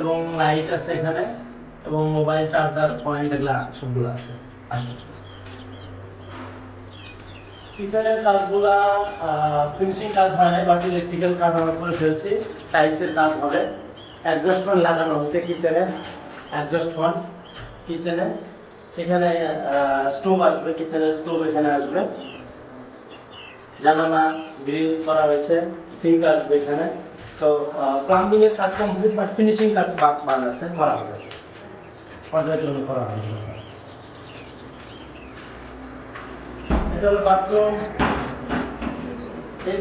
এবং লাইট আছে এখানে এবং মোবাইল চার্জার পয়েন্ট এগুলা সবগুলো আছে। কিচেনের কাজগুলা ফিনিশিং কাজ হয় নাই বাট ইলেকট্রিক্যাল কাজ আমরা করে ফেলছি। টাইলসের কাজ হবে। অ্যাডজাস্ট ফ্যান লাগানো হচ্ছে কিচেনে। অ্যাডজাস্ট কিচেনে। এখানে স্টোভ আসবে, কিচেনের স্টোভ এখানে আসবে। জানালা গ্রিল করা হয়েছে সিঙ্ক আসবে এখানে। তো প্লাম্বিং এর কাজ কমপ্লিট বাট ফিনিশিং কাজ বাদ বাদ আছে করা হবে। পর্যায়ক্রমে করা হবে। এটা হলো বাথরুম এই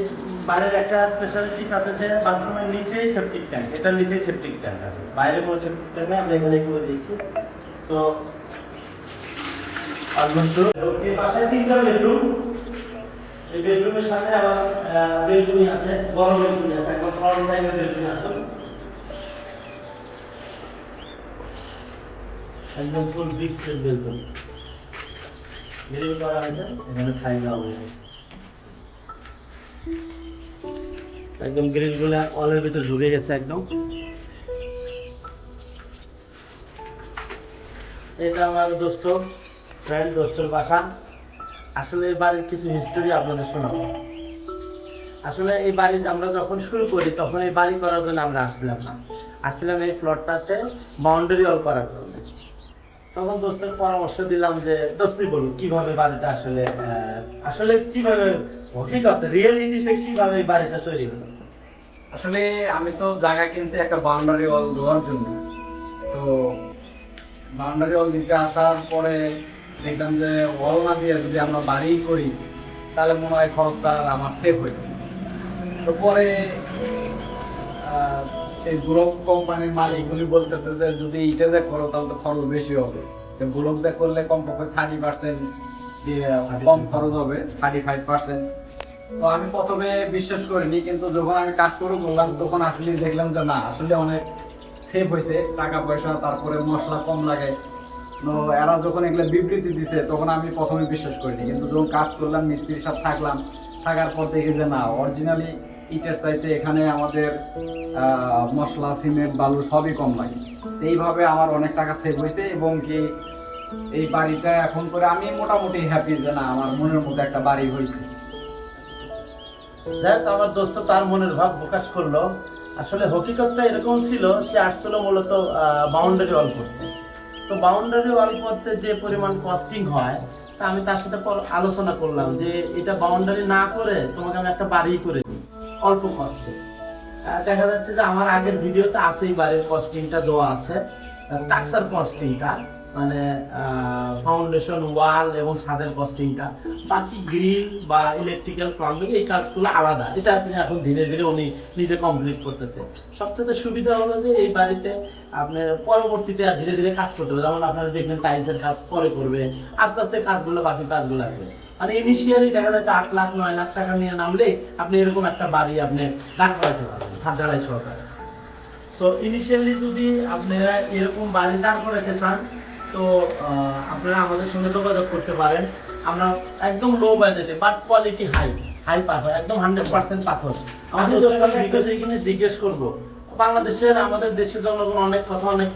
বাইরের একটা স্পেশালিটিস আছে যে বাথরুমের নিচেই সেপটিক ট্যাঙ্ক এটার নিচেই সেপটিক ট্যাঙ্ক আছে। বাইরে কোনো সেপটিক ট্যাঙ্ক নেই আমরা এখানে করে দিয়েছি। সো অলমোস্ট পাশে তিনটা বেডরুম এই বেডরুমের সাথে আবার আছে বড় আছে, একদম ফ্রন্ট সাইডের বেডরুম আছে। একদম ফুল বিগ গ্রিল করা হয়েছে, এখানে ছাই দেওয়া হয়েছে। একদম গ্রিলগুলো অলের ভিতর ঢুকে গেছে একদম। এটা আমার দোস্ত ফ্রেন্ড দোস্তর বাসা। আসলে এই বাড়ির কিছু হিস্টোরি আপনাদের শোনাবো। আসলে এই বাড়ি আমরা যখন শুরু করি, তখন এই বাড়ি করার জন্য আমরা আসছিলাম না। আসছিলাম এই প্লটটাতে বাউন্ডারি অল করার জন্য। তখন দোস্তের পরামর্শ দিলাম যে, দোস্তি বলুন, কীভাবে বাড়িটা আসলে আসলে কীভাবে হকিকতে রিয়েলিটিতে কীভাবে এই বাড়িটা তৈরি হলো? আসলে আমি তো জায়গা কিনছি একটা বাউন্ডারি ওয়াল দেওয়ার জন্য। তো বাউন্ডারি ওয়াল দিতে আসার পরে দেখলাম যে ওয়াল না দিয়ে যদি আমরা বাড়ি করি তাহলে মনে হয় খরচটা আমার সেভ হয়ে যাবে। তো পরে এই গ্রুপ কোম্পানির মালিক উনি বলতেছে যে যদি ইটা দিয়ে করো তাহলে তো খরচ বেশি হবে। তো গ্রুপ দিয়ে করলে কমপক্ষে থার্টি পার্সেন্ট কম খরচ হবে থার্টি ফাইভ পার্সেন্ট তো আমি প্রথমে বিশ্বাস করিনি কিন্তু যখন আমি কাজ শুরু করলাম তখন আসলে দেখলাম যে না আসলে অনেক সেভ হয়েছে টাকা পয়সা তারপরে মশলা কম লাগে। এরা যখন এগুলো বিবৃতি দিছে তখন আমি প্রথমে বিশ্বাস করিনি। কিন্তু যখন কাজ করলাম মিস্ত্রির সাথে থাকলাম থাকার পর দেখি যে না অরিজিনালি ইটের চাইতে এখানে আমাদের মশলা সিমেন্ট বালু সবই কম লাগে। এইভাবে আমার অনেক টাকা সেভ হয়েছে এবং কি এই বাড়িটা এখন করে আমি মোটামুটি হ্যাপি যে না আমার মনের মতো একটা বাড়ি হয়েছে। যাই হোক, আমার দোস্ত তার মনের ভাব প্রকাশ করল। আসলে হকিকতটা এরকম ছিল সে আসছিল মূলত বাউন্ডারি ওয়াল করতে। তো বাউন্ডারি ওয়াল করতে যে পরিমাণ কস্টিং হয়, তা আমি তার সাথে আলোচনা করলাম যে এটা বাউন্ডারি না করে তোমাকে আমি একটা বাড়ি করে দিই, অল্প কস্টে দেখা যাচ্ছে যে আমার আগের ভিডিওতে আছে এই বাড়ির কস্টিংটা দেওয়া আছে স্ট্রাকচার কস্টিংটা মানে ফাউন্ডেশন ওয়াল এবং ছাদের কস্টিংটা বাকি গ্রিল বা ইলেকট্রিক্যাল প্লাম্বিং এই কাজগুলো আলাদা। এটা আপনি এখন ধীরে ধীরে উনি নিজে কমপ্লিট করতেছে। সবচেয়ে সুবিধা হলো যে এই বাড়িতে আপনি পরবর্তীতে ধীরে ধীরে কাজ করতে হবে। যেমন আপনারা দেখবেন টাইলসের কাজ পরে করবে, আস্তে আস্তে কাজগুলো বাকি কাজগুলো আসবে। মানে ইনিশিয়ালি দেখা যাচ্ছে আট লাখ, নয় লাখ টাকা নিয়ে নামলে আপনি এরকম একটা বাড়ি আপনি দাঁড় করাতে পারবেন ঢালাই সহকারে। সো ইনিশিয়ালি যদি আপনারা এরকম বাড়ি দাঁড় করাতে চান তো আপনারা আমাদের সঙ্গে যোগাযোগ করতে পারেন। আমরা একদম লো বাজেটে বাট কোয়ালিটি হাই হাই পাথর একদম হান্ড্রেড পার্সেন্ট পাথর। আমাদের এখানে জিজ্ঞেস করব বাংলাদেশের আমাদের দেশের জনগণ অনেক কথা অনেক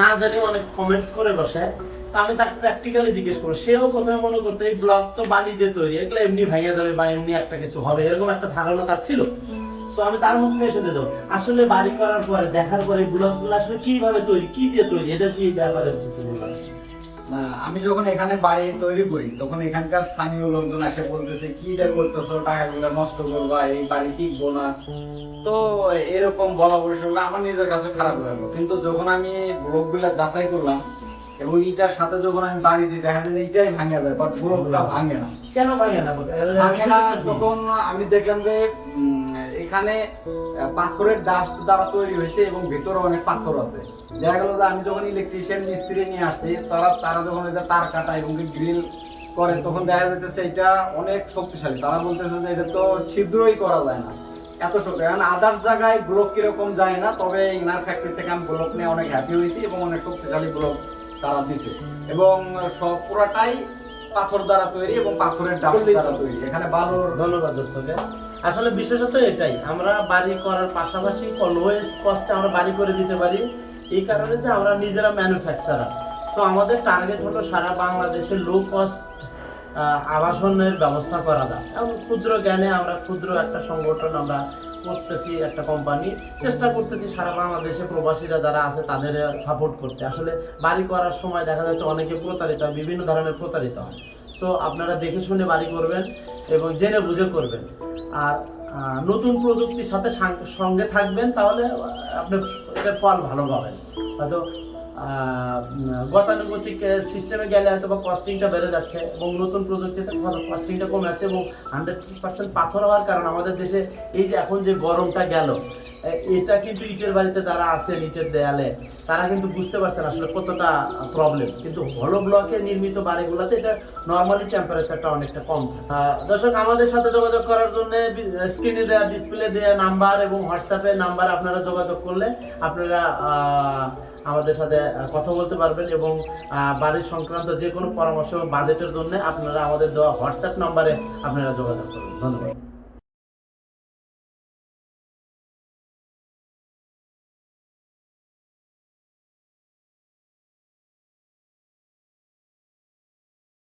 না জানি অনেক কমেন্টস করে বসে। তা আমি তাকে প্র্যাকটিক্যালি জিজ্ঞেস করব সেও প্রথমে মনে করতো এই ব্লগ তো বালি দিয়ে তৈরি এগুলো এমনি ভেঙে যাবে বা এমনি একটা কিছু হবে। এরকম একটা ধারণা তার ছিল। তো আমি তার মুখে এসে দিল আসলে বাড়ি করার পরে দেখার পরে ব্লগগুলো আসলে কীভাবে তৈরি কি দিয়ে তৈরি এটা কি ব্যাপারে আমি যখন এখানে বাড়ি তৈরি করি তখন এখানকার স্থানীয় লোকজন এসে বলতেছে কি এটা করতেছো? টাকাগুলো নষ্ট করবা? এই বাড়ি টিকবো না? তো এরকম বলা শুনলে আমার নিজের কাছে খারাপ লাগল। কিন্তু যখন আমি ব্লকগুলা যাচাই করলাম এবং ইটার সাথে যখন আমি বাড়ি দিই দেখা যায় যে ইটাই ভাঙে যায় বাট ব্লকটা ভাঙে না। কেন ভাঙে না? তখন আমি দেখলাম যে এখানে পাথরের ডাস্ট দ্বারা তৈরি হয়েছে এবং ভেতরে অনেক পাথর আছে। দেখা গেল যে আমি যখন ইলেকট্রিশিয়ান মিস্ত্রি নিয়ে আসছি তারা তারা যখন এটা তার কাটা এবং গ্রিল করে তখন দেখা যাচ্ছে এটা অনেক শক্তিশালী। তারা বলতেছে যে এটা তো ছিদ্রই করা যায় না। এত শক্তি কারণ আদার্স জায়গায় ব্লক কীরকম যায় না তবে ইনার ফ্যাক্টরি থেকে আমি ব্লক নিয়ে অনেক হ্যাপি হয়েছি এবং অনেক শক্তিশালী ব্লক তারা দিছে। এবং সব পুরাটাই পাথর দ্বারা তৈরি এবং পাথরের ডাস্ট দ্বারা তৈরি। এখানে বালুর ধন্যবাদ দোস্তকে আসলে বিশেষত এটাই, আমরা বাড়ি করার পাশাপাশি লোয়েস্ট কস্টে আমরা বাড়ি করে দিতে পারি। এই কারণে যে আমরা নিজেরা ম্যানুফ্যাকচারার সো আমাদের টার্গেট হলো সারা বাংলাদেশে লো কস্ট আবাসনের ব্যবস্থা করা যায় এবং ক্ষুদ্র জ্ঞানে আমরা ক্ষুদ্র একটা সংগঠন আমরা করতেছি, একটা কোম্পানি চেষ্টা করতেছি সারা বাংলাদেশে প্রবাসীরা যারা আছে তাদের সাপোর্ট করতে। আসলে বাড়ি করার সময় দেখা যাচ্ছে অনেকে প্রতারিত হয়, বিভিন্ন ধরনের প্রতারিত হয়। সো আপনারা দেখে শুনে বাড়ি করবেন এবং জেনে বুঝে করবেন। আর নতুন প্রযুক্তির সাথে সঙ্গে থাকবেন, তাহলে আপনি ফল ভালো পাবেন। হয়তো গতানুগতিক সিস্টেমে গেলে হয়তো বা কস্টিংটা বেড়ে যাচ্ছে এবং নতুন প্রযুক্তিতে কস্টিংটা কমে আছে এবং হান্ড্রেড পার্সেন্ট পাথর হওয়ার কারণ আমাদের দেশে এই যে এখন যে গরমটা গেল এটা কিন্তু ইটের বাড়িতে যারা আছেন ইটের দেয়ালে, তারা কিন্তু বুঝতে পারছেন আসলে কতটা প্রবলেম কিন্তু হলো ব্লকে নির্মিত বাড়িগুলোতে এটা নর্মালি টেম্পারেচারটা অনেকটা কম দর্শক, আমাদের সাথে যোগাযোগ করার জন্য স্ক্রিনে দেওয়া ডিসপ্লে দেওয়া নাম্বার এবং হোয়াটসঅ্যাপে নাম্বার আপনারা যোগাযোগ করলে আপনারা আমাদের সাথে কথা বলতে পারবেন এবং বাড়ির সংক্রান্ত যে কোনো পরামর্শ বাজেটের জন্য আপনারা আমাদের দেওয়া হোয়াটসঅ্যাপ নাম্বারে আপনারা যোগাযোগ করবেন। ধন্যবাদ।